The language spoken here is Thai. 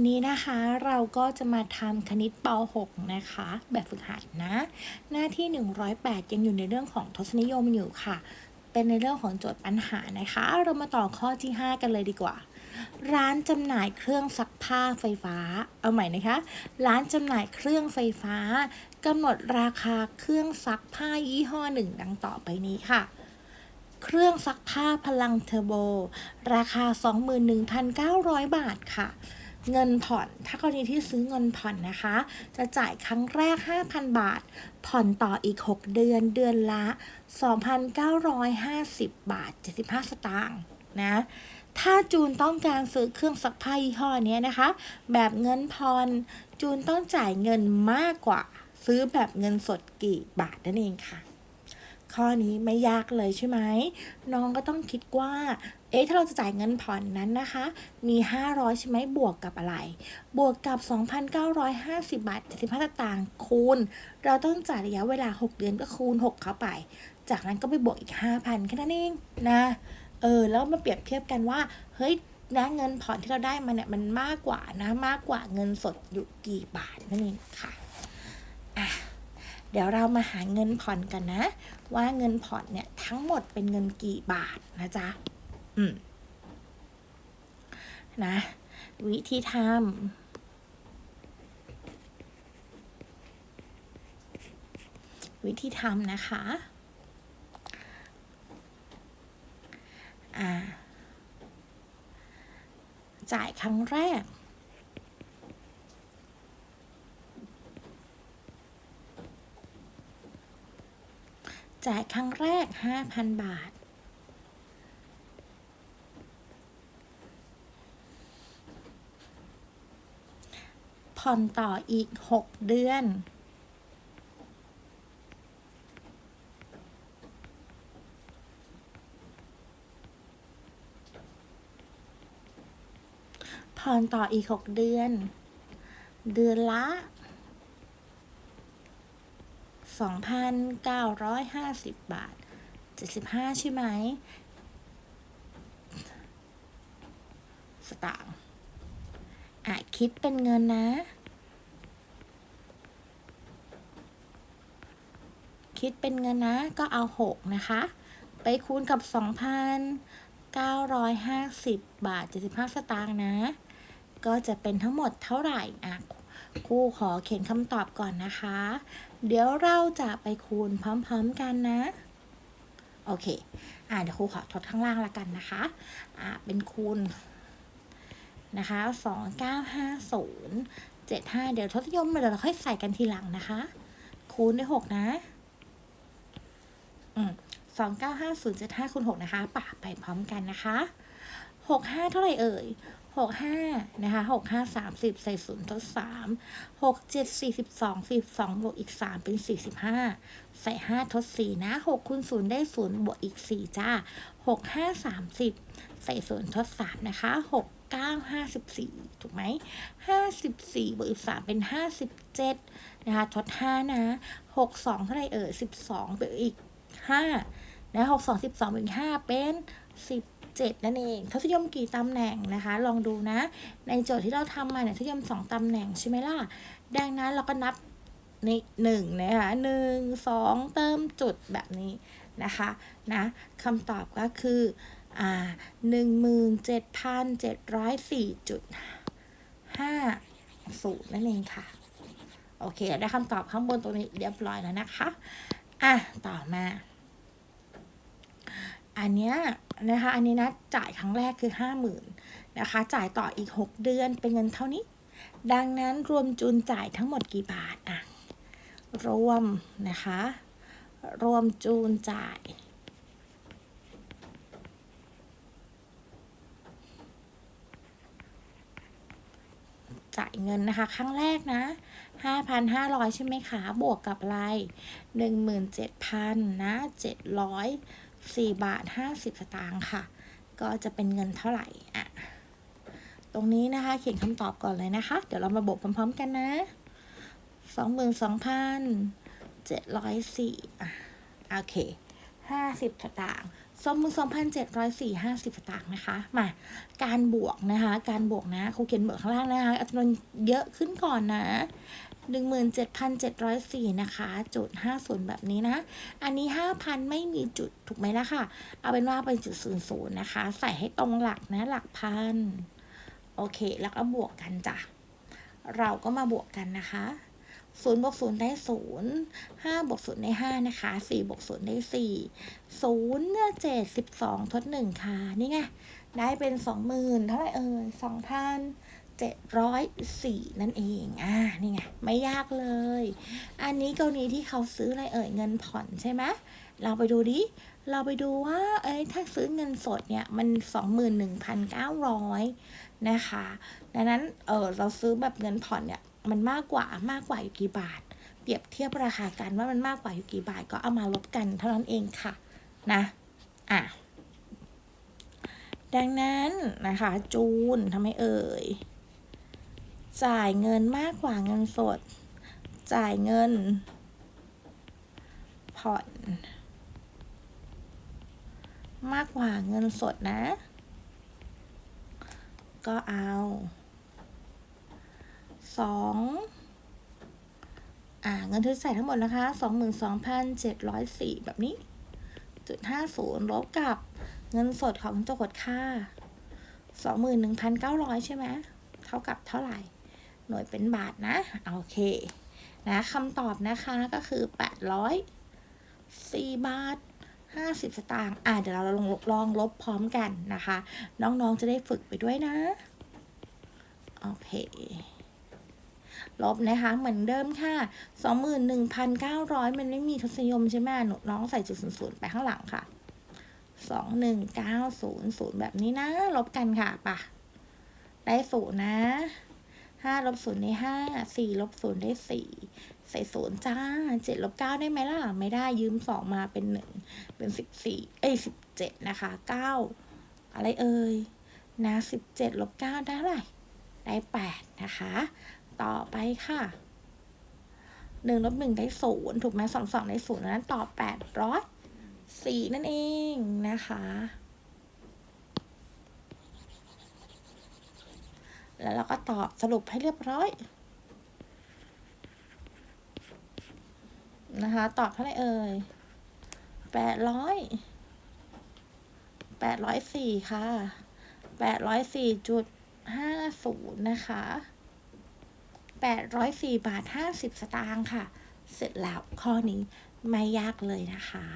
วันนี้นะคะเราก็จะมาทำคณิตป .6 นะคะ แบบฝึกหัดนะ หน้าที่ 108 ยังอยู่ในเรื่องของทศนิยมอยู่ค่ะ เป็นในเรื่องของโจทย์ปัญหานะคะ เรามาต่อข้อที่ 5 กันเลยดีกว่า ร้านจำหน่ายเครื่องซักผ้าไฟฟ้า เอาใหม่นะคะ ร้านจำหน่ายเครื่องไฟฟ้ากำหนดราคาเครื่องซักผ้ายี่ห้อหนึ่งดังต่อไปนี้ค่ะเครื่องซักผ้าพลังเทอร์โบ ราคา 21,900 บาทค่ะ เงินผ่อน ถ้ากรณีที่ซื้อเงินผ่อนนะคะ จะจ่ายครั้งแรก 5,000 บาท ผ่อนต่ออีก 6 เดือนเดือนละ 2,950 บาท 75 สตางค์นะ ถ้าจูนต้องการซื้อเครื่องซักผ้ายี่ห้อนี้นะคะ แบบเงินผ่อนจูนต้องจ่ายเงินมากกว่า ซื้อแบบเงินสดกี่บาทนั่นเองค่ะ ข้อนี้ไม่ยากเลยใช่ไหม น้องก็ต้องคิดว่า เอ๊ะ ถ้าเราจะจ่ายเงินผ่อนนั้นนะคะ มี 500 ใช่ไหม บวกกับอะไร บวกกับ 2,950 บาท 75 สตางค์ คูณ เราต้องจ่ายระยะเวลา 6 เดือนก็คูณ 6 เข้าไป จากนั้นก็ไปบวกอีก 5,000 แค่นั้นเองนะ เออ แล้วมาเปรียบเทียบกันว่า เฮ้ยนะเงินผ่อนที่เราได้มาเนี่ยมันมากกว่านะ มากกว่าเงินสดอยู่กี่บาทนั่นเองค่ะอะ เดี๋ยวเรามาหาเงินผ่อนกันนะ ว่าเงินผ่อนเนี่ยทั้งหมดเป็นเงินกี่บาทนะจ๊ะ อืม นะ วิธีทำวิธีทำนะคะอ่าจ่ายครั้งแรก จ่ายครั้งแรก 5,000 บาท ผ่อนต่ออีก 6 เดือน ผ่อนต่ออีก 6 เดือน เดือนละ 2,950 บาท 75 ใช่ไหม สตางค์อะ คิดเป็นเงินนะ คิดเป็นเงินนะ ก็เอา 6 นะคะ ไปคูณกับ 2,950 บาท 75 สตางค์นะ ก็จะเป็นทั้งหมดเท่าไหร่ อะ ครูขอเขียนคำตอบก่อนนะคะ เดี๋ยวเราจะไปคูณพร้อมๆกันนะ โอเค อ่าเดี๋ยวครูขอทดข้างล่างละกันนะคะ อ่า เป็นคูณนะคะสองเก้าห้าศูนย์เจ็ดห้าเดี๋ยวทศนิยมเดี๋ยวเราค่อยใส่กันทีหลังนะคะ คูณด้วยหกนะ อืมสองเก้าห้าศูนย์เจ็ดห้าคูณหกนะคะปะไปพร้อมกันนะคะหกห้าเท่าไหร่เอ่ย หกห้านะคะหกห้าสามสิบใส่ศูนย์ทดสามหกเจ็ดสี่สิบสองสี่สองบวกอีกสามเป็นสี่สิบห้าใส่ห้าทดสี่นะหกคูณศูนย์ได้ศูนย์บวกอีกสี่จ้าหกห้าสามสิบใส่ศูนย์ทดสามนะคะหกเก้าห้าสิบสี่ถูกไหมห้าสิบสี่บวกอีกสามเป็นห้าสิบเจ็ดนะคะทดห้านะหกสองเท่าไรเอ่ยสิบสองบวกอีกห้านะหกสองสิบสองบวกอีกห้าเป็นสิบ 7 นั่นเองทศนิยมกี่ตำแหน่งนะคะ ลองดูนะ ในโจทย์ที่เราทำมาเนี่ยทศนิยม 2ตำแหน่งใช่ไหมล่ะ ดังนั้นเราก็นับในหนึ่งนะคะหนึ่งสองเติมจุดแบบนี้นะคะนะคำตอบก็คืออ่าหนึ่งหมื่นเจ็ดพันเจ็ดร้อยสี่จุดห้าศูนย์นั่นเองค่ะ โอเค ได้คำตอบข้างบนตรงนี้เรียบร้อยแล้วนะคะ อะ ต่อมา อันเนี้ยนะคะอันนี้นะจ่ายครั้งแรกคือห้าหมื่นนะคะจ่ายต่ออีกหกเดือนเป็นเงินเท่านี้ ดังนั้นรวมจูนจ่ายทั้งหมดกี่บาทอะรวมนะคะ รวมจูนจ่ายจ่ายเงินนะคะ ครั้งแรกนะ 5,500 ใช่ไหมคะ บวกกับอะไร17,000นะ700 4 บาท 50 สตางค์ค่ะ ก็จะเป็นเงินเท่าไหร่อะตรงนี้นะคะ เขียนคำตอบก่อนเลยนะคะ เดี๋ยวเรามาบวกพร้อมๆกันนะ 22,704อะโอเค 50 สตางค์สองหมื่นสองพันเจ็ดร้อยสี่ห้าสิบสตางค์นะคะ มา การบวกนะคะ การบวกนะครูเขียนบวกข้างล่างนะคะจำนวนเยอะขึ้นก่อนนะ หนึ่งหมื่นเจ็ดพันเจ็ดร้อยสี่นะคะจุดห้าศูนย์แบบนี้นะ อันนี้ห้าพันไม่มีจุดถูกไหมล่ะค่ะ เอาเป็นว่าเป็นจุดศูนย์ศูนย์นะคะ ใส่ให้ตรงหลักนะ หลักพัน โอเค แล้วก็บวกกันจ้ะ เราก็มาบวกกันนะคะศูนย์บวกศูนย์ได้ศูนย์ห้าบวกศูนย์ได้ห้านะคะสี่บวกศูนย์ได้สี่ศูนย์เจ็ดสิบสองทดหนึ่งค่ะ นี่ไง ได้เป็นสองหมื่นเท่าไหร่เอ่ยสองพัน เจ็ดร้อยสี่นั่นเองอ่านี่ไง ไม่ยากเลย อันนี้กรณีที่เขาซื้ออะไรเอ่ยเงินผ่อนใช่ไหมเราไปดูดิ เราไปดูว่า เอ้ย ถ้าซื้อเงินสดเนี่ย มันสองหมื่นหนึ่งพันเก้าร้อยนะคะ ดังนั้น เออเราซื้อแบบเงินผ่อนเนี่ย มันมากกว่ามากกว่าอยู่กี่บาท เปรียบเทียบราคากันว่ามันมากกว่าอยู่กี่บาท ก็เอามาลบกันเท่านั้นเองค่ะ นะ อะ ดังนั้นนะคะ จูนทำไมเอ่ย จ่ายเงินมากกว่าเงินสด จ่ายเงิน ผ่อน มากกว่าเงินสดนะ ก็เอาสองอ่าเงินที่ใส่ทั้งหมดนะคะสองหมื่นสองพันเจ็ดร้อยสี่แบบนี้จุดห้าศูนย์ลบกับเงินสดของเจ้ากดค่าสองหมื่นหนึ่งพันเก้าร้อยใช่ไหมเท่ากับเท่าไหร่ หน่วยเป็นบาทนะ โอเคนะคำตอบนะคะก็คือแปดร้อยสี่บาทห้าสิบสตางค์อ่าเดี๋ยวเราลองลองลบพร้อมกันนะคะ น้องๆจะได้ฝึกไปด้วยนะ โอเคลบนะคะเหมือนเดิมค่ะสองหมื่นหนึ่งพันเก้าร้อยมันไม่มีทศนิยมใช่ไหมหนูน้องใส่จุดศูนย์ศูนย์ไปข้างหลังค่ะสองหนึ่งเก้าศูนย์ศูนย์แบบนี้นะ ลบกันค่ะปะได้ศูนย์นะ ห้าลบศูนย์ได้ห้าสี่ลบศูนย์ได้สี่ใส่ศูนย์จ้าเจ็ดลบเก้าได้ไหมล่ะ ไม่ได้ยืมสองมาเป็นหนึ่งเป็นสิบสี่เอ้ยสิบเจ็ดนะคะเก้าอะไรเอ่ยนะสิบเจ็ดลบเก้าได้เท่าไหร่ได้แปดนะคะ ต่อไปค่ะหนึ่งลบหนึ่งได้ศูนย์ถูกไหมสองสองได้ศูนย์นั้นตอบแปดร้อยสี่นั่นเองนะคะ แล้วเราก็ตอบสรุปให้เรียบร้อย นะคะ ตอบเท่าไหร่เอ่ยแปดร้อยแปดร้อยสี่ค่ะแปดร้อยสี่จุดห้าศูนย์นะคะแปดร้อยสี่บาทห้าสิบสตางค์ค่ะ เสร็จแล้วข้อนี้ไม่ยากเลยนะคะ